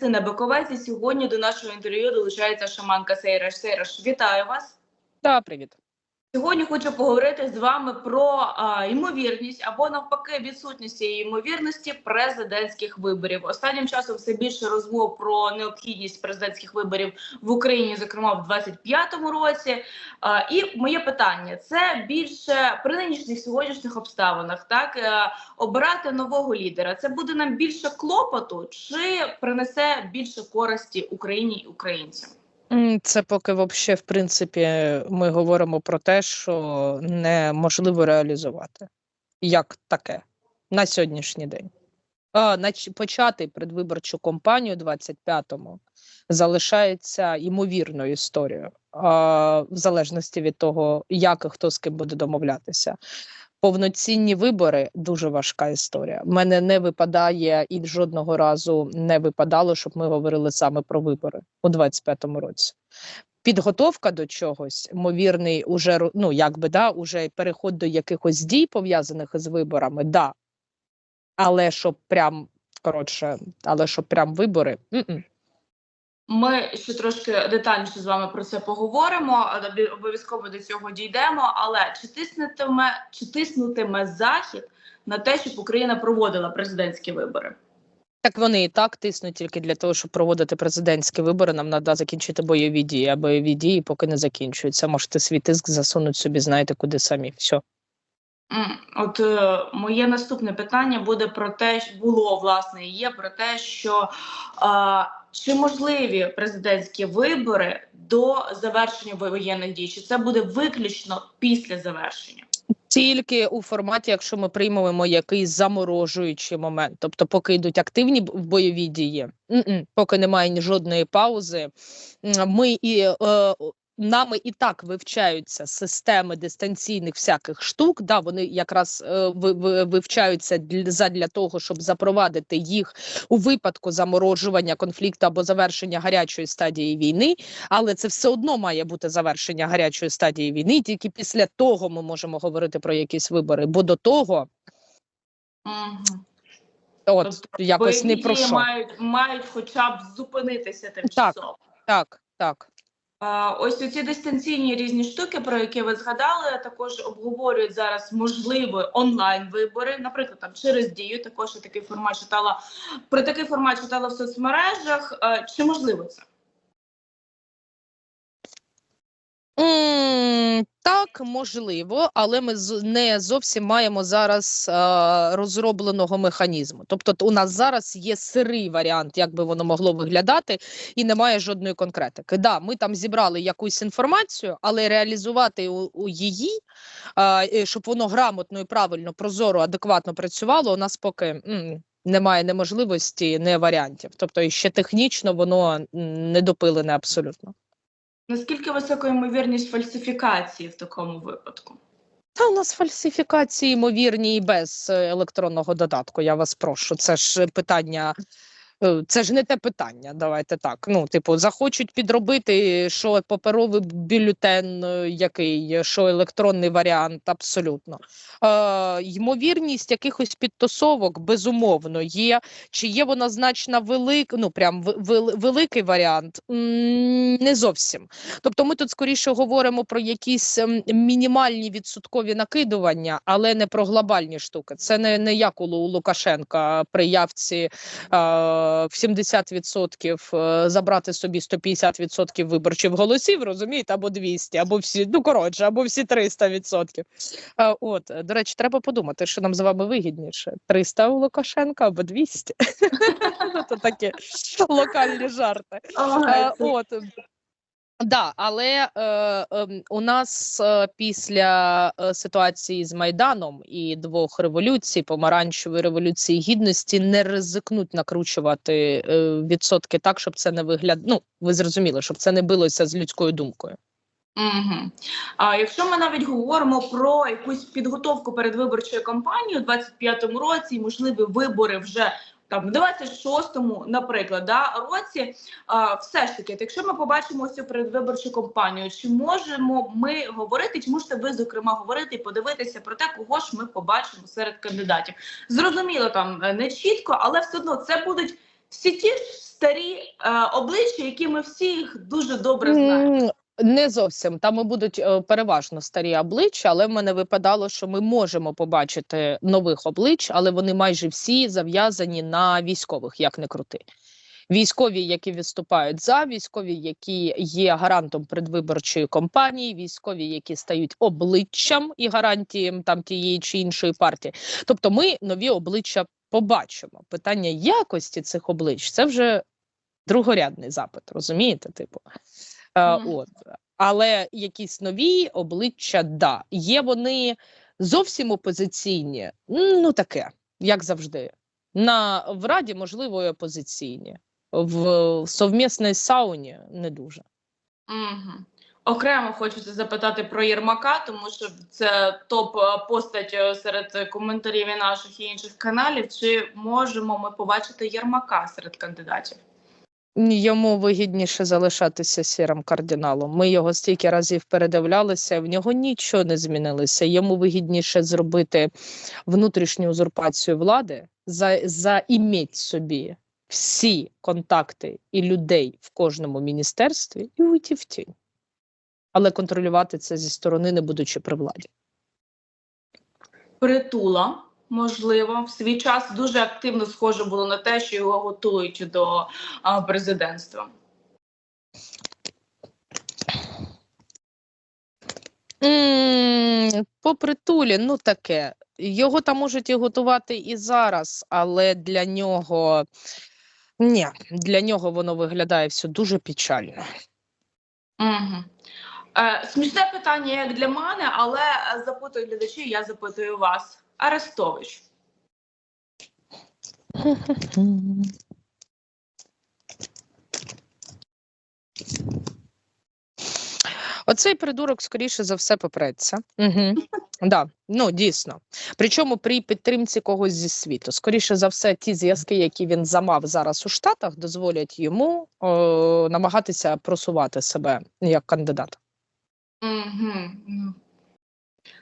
Христина Баковець. І сьогодні до нашого інтерв'ю долучається шаманка Сейраш. Сейраш, вітаю вас. Да, привіт. Сьогодні хочу поговорити з вами про а, ймовірність або навпаки відсутність цієї ймовірності президентських виборів. Останнім часом все більше розмов про необхідність президентських виборів в Україні, зокрема в 25-му році. А, і моє питання це більше при нинішніх сьогоднішніх обставинах. Так е, обирати нового лідера. Це буде нам більше клопоту, чи принесе більше користі Україні і українцям? Це поки вообще, в принципі, ми говоримо про те, що неможливо реалізувати як таке на сьогоднішній день. А, почати предвиборчу кампанію 25-му залишається ймовірною історією, а, в залежності від того, як і хто з ким буде домовлятися. Повноцінні вибори дуже важка історія. В мене не випадає і жодного разу не випадало, щоб ми говорили саме про вибори у 25-му році. Підготовка до чогось, ймовірний, уже ну якби да, уже переход до якихось дій пов'язаних із виборами, да. Але щоб прям коротше, але щоб прям вибори. м-м. Ми ще трошки детальніше з вами про це поговоримо. а Обов'язково до цього дійдемо. Але чи тиснутиме, чи тиснутиме захід на те, щоб Україна проводила президентські вибори? Так вони і так тиснуть тільки для того, щоб проводити президентські вибори. Нам треба закінчити бойові дії, а бойові дії поки не закінчуються. Можете свій тиск засунути собі, знаєте, куди самі. Все. От е, моє наступне питання буде про те, що було власне є про те, що е, чи можливі президентські вибори до завершення воєнних дій? Чи це буде виключно після завершення? Тільки у форматі, якщо ми приймемо якийсь заморожуючий момент, тобто, поки йдуть активні бойові дії, поки немає жодної паузи, ми і е, нами і так вивчаються системи дистанційних всяких штук. Да, вони якраз е, ви- ви- вивчаються для, задля того, щоб запровадити їх у випадку заморожування конфлікту або завершення гарячої стадії війни але це все одно має бути завершення гарячої стадії війни. і Тільки після того ми можемо говорити про якісь вибори. Бо до того, Мгм. от Тобто якось не про що. мають, мають хоча б зупинитися тимчасово. Так, так. А, Ось ці дистанційні різні штуки, про які ви згадали, також обговорюють зараз можливі онлайн вибори. Наприклад, там через дію також такий формат читала. Про такий формат читала в соцмережах. Чи можливо це? Так, можливо, але ми не зовсім маємо зараз е, розробленого механізму. Тобто, у нас зараз є сирий варіант, як би воно могло виглядати, і немає жодної конкретики. Да, ми там зібрали якусь інформацію, але реалізувати у, у її, е, е, щоб воно грамотно і правильно, прозоро, адекватно працювало, у нас поки м, немає неможливості, не варіантів. Тобто, ще технічно воно не допилене абсолютно. Наскільки висока ймовірність фальсифікації в такому випадку? Та у нас фальсифікації ймовірні і без е, електронного додатку. Я вас прошу. Це ж питання. Е, Це ж не те питання. Давайте так. Ну, типу, захочуть підробити, що паперовий бюлетен, е, який, що електронний варіант, абсолютно. Е, ймовірність якихось підтасовок, безумовно, є. Чи є вона значно велика, ну прям великий варіант? Не зовсім. Тобто ми тут скоріше говоримо про якісь ем, мінімальні відсоткові накидування, але не про глобальні штуки. Це не, не як у Лукашенка при явці е, в 70% е, забрати собі 150% виборчих голосів, розумієте, або 200, або всі, ну коротше, або всі 300%. Е, от, е, до речі, треба подумати, що нам з вами вигідніше: 300 у Лукашенка або 200. Це такі локальні жарти. Е, от. Да, але е, ем, у нас е, після е, ситуації з Майданом і двох революцій, помаранчевої революції гідності, не ризикнуть накручувати е, відсотки так, щоб це не вигляд... Ну, ви зрозуміли, щоб це не билося з людською думкою. Угу. А якщо ми навіть говоримо про якусь підготовку передвиборчої кампанії у 25-му році, можливі вибори вже там в 26-му, наприклад, да, році, а, все ж таки, якщо ми побачимо цю передвиборчу кампанію, чи можемо ми говорити, чи можете ви зокрема говорити і подивитися про те, кого ж ми побачимо серед кандидатів? Зрозуміло, там е, не чітко, але все одно це будуть всі ті ж старі е, обличчя, які ми всі їх дуже добре знаємо. Не зовсім там і будуть е, переважно старі обличчя, але в мене випадало, що ми можемо побачити нових облич, але вони майже всі зав'язані на військових, як не крути. Військові, які відступають за, військові, які є гарантом предвиборчої кампанії, військові, які стають обличчям і гарантієм там тієї чи іншої партії. Тобто, ми нові обличчя побачимо. Питання якості цих облич це вже другорядний запит, розумієте? Типу, Мгм. от. Але якісь нові обличчя, да. Є вони зовсім опозиційні, ну таке, як завжди. На в Раді, можливо, і опозиційні, в совмісній сауні не дуже. Угу. Окремо хочеться запитати про Єрмака, тому що це топ е, постать е, серед коментарів і наших і інших каналів. Чи можемо ми побачити Єрмака серед кандидатів? Йому вигідніше залишатися сірим кардиналом. Ми його стільки разів передивлялися, в нього нічого не змінилося. Йому вигідніше зробити внутрішню узурпацію влади, за, заіміть собі всі контакти і людей в кожному міністерстві і уйти в тінь. Але контролювати це зі сторони, не будучи при владі. Притула, можливо, в свій час дуже активно схоже було на те, що його готують до а, президентства. По притулі, ну таке. Його там можуть і готувати і зараз, але для нього ні, для нього воно виглядає все дуже печально. Угу. Е, смішне питання, як для мене, але е, запитую глядачі, я запитую вас. Арестович. Оцей придурок, скоріше за все, попреться. Угу. Да, ну дійсно. Причому при підтримці когось зі світу. Скоріше за все, ті зв'язки, які він замав зараз у Штатах, дозволять йому о, намагатися просувати себе як кандидата. Угу.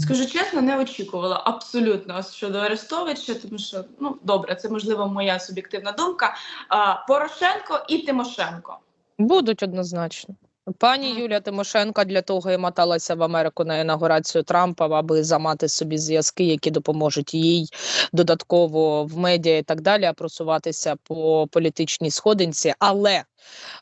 Скажу чесно, не очікувала абсолютно щодо Арестовича, тому що ну добре, це можливо моя суб'єктивна думка. А, Порошенко і Тимошенко. Будуть однозначно. Пані Юлія Тимошенко для того і моталася в Америку на інаугурацію Трампа, аби замати собі зв'язки, які допоможуть їй додатково в медіа і так далі, просуватися по політичній сходинці. Але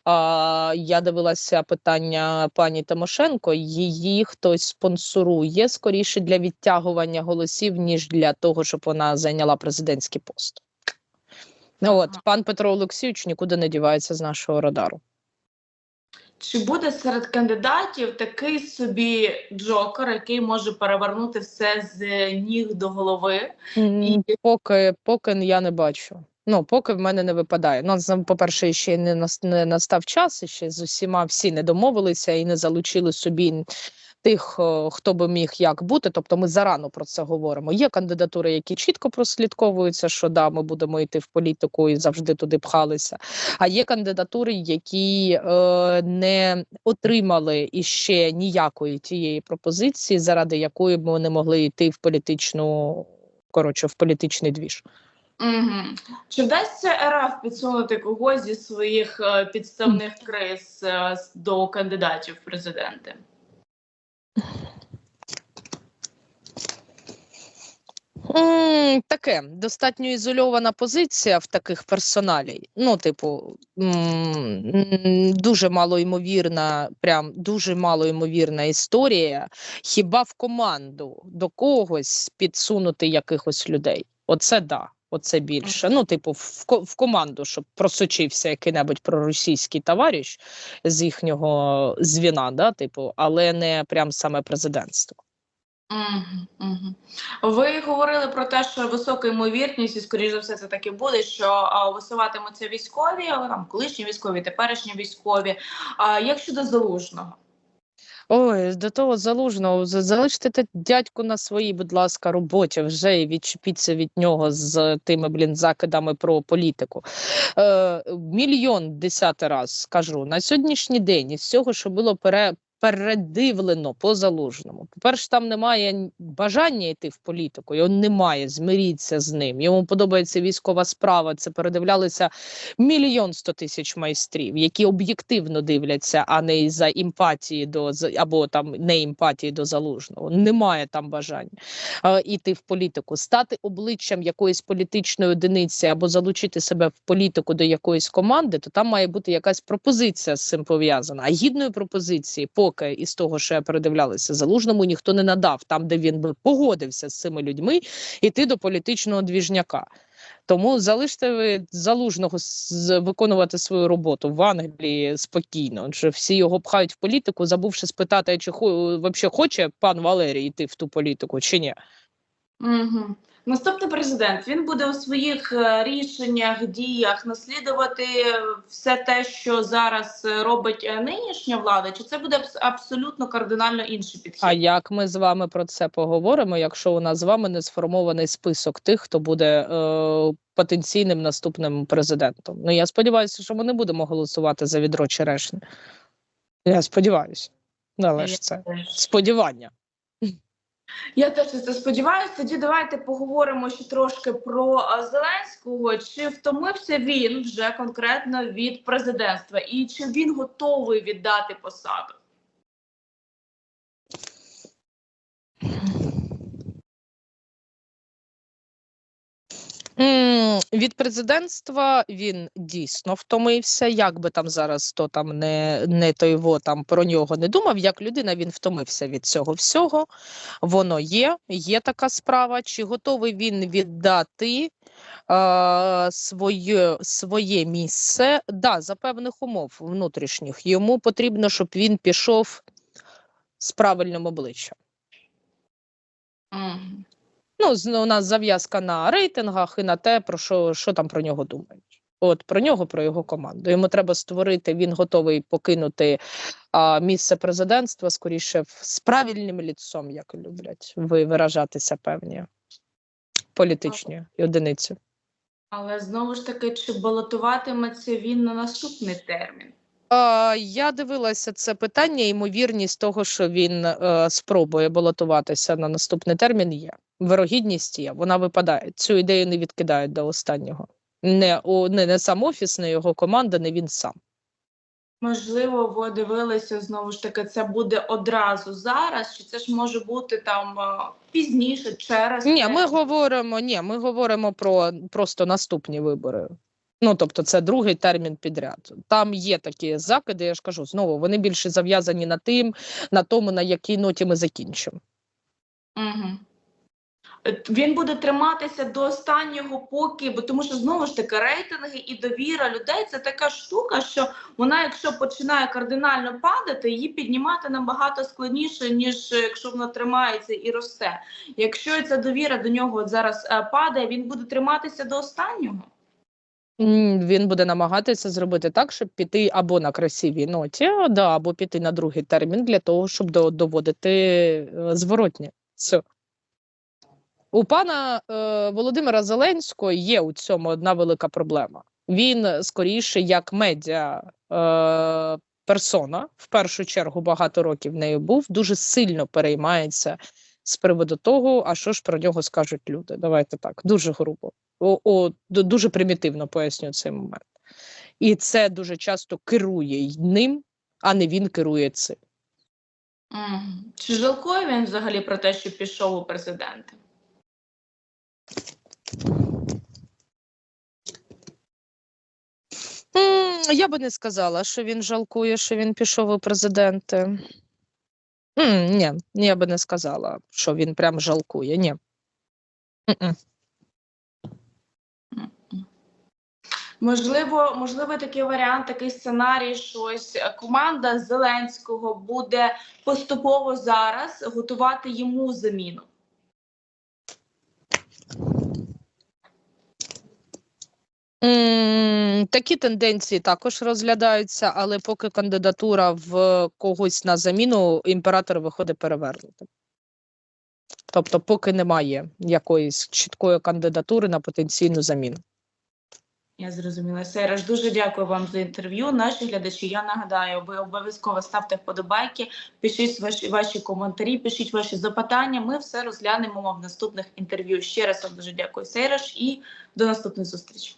а, я дивилася питання пані Тимошенко. Її хтось спонсорує скоріше для відтягування голосів, ніж для того, щоб вона зайняла президентський пост. Ну, От пан Петро Олексійович нікуди не дівається з нашого радару. Чи буде серед кандидатів такий собі Джокер, який може перевернути все з ніг до голови? І... Поки, поки я не бачу. Ну, поки в мене не випадає. Ну, по-перше, ще не настав час, ще з усіма всі не домовилися і не залучили собі тих, хто би міг як бути. Тобто ми зарано про це говоримо. Є кандидатури, які чітко прослідковуються, що да, ми будемо йти в політику і завжди туди пхалися. А є кандидатури, які е, не отримали іще ніякої тієї пропозиції, заради якої б вони могли йти в політичну коротше, в політичний двіж. Угу. Чи вдасться РФ підсунути когось зі своїх е, підставних криз е, до кандидатів в президенти? Таке достатньо ізольована позиція в таких персоналій. Ну, типу, дуже малоймовірна, прям дуже малоймовірна історія. Хіба в команду до когось підсунути якихось людей? Оце да. Оце більше. Ну, типу, в, ко- в команду, щоб просочився який-небудь проросійський товариш з їхнього звіна, да, типу, але не прям саме президентство. Угу, угу. Ви говорили про те, що висока ймовірність, і скоріш за все, це так і буде, що а, висуватимуться військові, але там колишні військові, теперішні військові. А як щодо залужного? Ой, до того залужного за- залиште те дядьку на своїй, будь ласка, роботі вже і відчепіться від нього з тими блін закидами про політику. Е, мільйон десятий раз скажу на сьогоднішній день із цього, що було пере. Передивлено по залужному. По-перше, там немає бажання йти в політику, його немає, змиріться з ним. Йому подобається військова справа. Це передивлялися мільйон сто тисяч майстрів, які об'єктивно дивляться, а не із-за імпатії до або там не імпатії до залужного. Немає там бажання е, іти в політику, стати обличчям якоїсь політичної одиниці або залучити себе в політику до якоїсь команди, то там має бути якась пропозиція з цим пов'язана. А гідної пропозиції, поки із того, що я передивлялася, залужному ніхто не надав, там, де він би погодився з цими людьми, іти до політичного двіжняка. Тому залиште ви залужного виконувати свою роботу в Англії спокійно. Адже всі його пхають в політику, забувши спитати, чи вообще хоче пан Валерій йти в ту політику, чи ні. Угу. Наступний президент він буде у своїх е, рішеннях, діях наслідувати все те, що зараз е, робить е, нинішня влада, чи це буде абсолютно кардинально інший підхід? А як ми з вами про це поговоримо, якщо у нас з вами не сформований список тих, хто буде е, потенційним наступним президентом? Ну я сподіваюся, що ми не будемо голосувати за відро черешні. Я сподіваюся. Але ж це сподівання. Я теж це сподіваюся. Тоді давайте поговоримо ще трошки про Зеленського. Чи втомився він вже конкретно від президентства, і чи він готовий віддати посаду? М, Від президентства він дійсно втомився. Як би там зараз то там не, не той во там про нього не думав, як людина він втомився від цього всього. Воно є, є така справа. Чи готовий він віддати е, своє, своє місце? Да, за певних умов внутрішніх. Йому потрібно, щоб він пішов з правильним обличчям. Ну, у нас зав'язка на рейтингах і на те, про що, що там про нього думають. От про нього, про його команду. Йому треба створити, він готовий покинути а, місце президентства, скоріше з правильним ліцом, як люблять ви виражатися певні політичні одиниці. Але знову ж таки, чи балотуватиметься він на наступний термін? А, я дивилася це питання. Ймовірність того, що він е, спробує балотуватися на наступний термін, є. Вирогідність є, вона випадає. Цю ідею не відкидають до останнього. Не, у, не, не сам офіс, не його команда, не він сам. Можливо, ви дивилися знову ж таки, це буде одразу зараз, чи це ж може бути там е, пізніше, через Ні, ми говоримо, ні, ми говоримо про просто наступні вибори. Ну, тобто, це другий термін підряд. Там є такі закиди, я ж кажу, знову вони більше зав'язані на тим, на тому, на якій ноті ми закінчимо. Угу. Він буде триматися до останнього, поки, бо тому що знову ж таки рейтинги і довіра людей це така штука, що вона, якщо починає кардинально падати, її піднімати набагато складніше, ніж е, якщо вона тримається і росте. Якщо ця довіра до нього зараз е, падає, він буде триматися до останнього. Він буде намагатися зробити так, щоб піти або на красивій ноті, да, або піти на другий термін для того, щоб доводити е, зворотнє. Все. У пана е, Володимира Зеленського є у цьому одна велика проблема. Він е, скоріше як медіа е, персона, в першу чергу багато років нею був, дуже сильно переймається з приводу того, а що ж про нього скажуть люди. Давайте так, дуже грубо. О, о, дуже примітивно поясню цей момент. І це дуже часто керує ним, а не він керує цим. Чи жалкує він взагалі про те, що пішов у президенти? Я би не сказала, що він жалкує, що він пішов у президенти. Ні, я би не сказала, що він прям жалкує. Ні. Можливо, можливо, такий варіант, такий сценарій, що ось е, команда Зеленського буде поступово зараз готувати йому заміну. Такі тенденції також розглядаються, але поки кандидатура в когось на заміну, імператор виходить перевернутим. Тобто, поки немає якоїсь чіткої кандидатури на потенційну заміну. Я зрозуміла. Сереж, дуже дякую вам за інтерв'ю. Наші глядачі, я нагадаю, ви обов'язково ставте вподобайки, пишіть ваші, ваші коментарі, пишіть ваші запитання. Ми все розглянемо в наступних інтерв'ю. Ще раз вам дуже дякую, Сереж, і до наступних зустрічей.